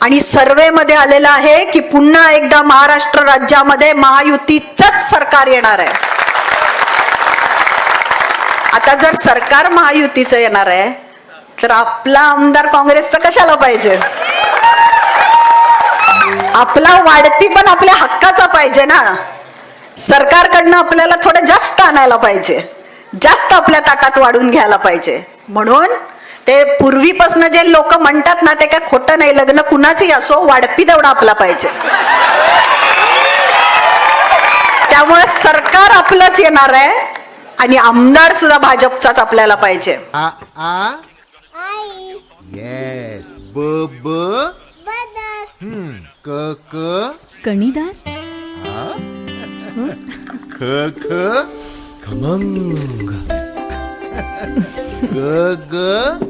आणि सर्वेमध्ये आलेलं आहे की पुन्हा एकदा महाराष्ट्र राज्यामध्ये महायुतीचंच सरकार येणार आहे. आता जर सरकार महायुतीचं येणार आहे तर आपला आमदार काँग्रेसचा कशाला पाहिजे? आपला वाढपी पण आपल्या हक्काचा पाहिजे ना. सरकारकडनं आपल्याला थोडं जास्त आणायला पाहिजे. जास्त आपल्या ताटात वाढून घ्यायला पाहिजे. म्हणून ते पूर्वीपासून जे लोक म्हणतात ना ते काय खोटं नाही. लग्न कुणाचंही असो वाढपी तेवढा आपला पाहिजे. त्यामुळे सरकार आपलंच येणार आहे आणि आमदार सुद्धा भाजपचाच आपल्याला पाहिजे. आ आ? आई. येस ब ब? बदक. हम्म. क क? कणीदार? ख ख? खमंग. ग ग?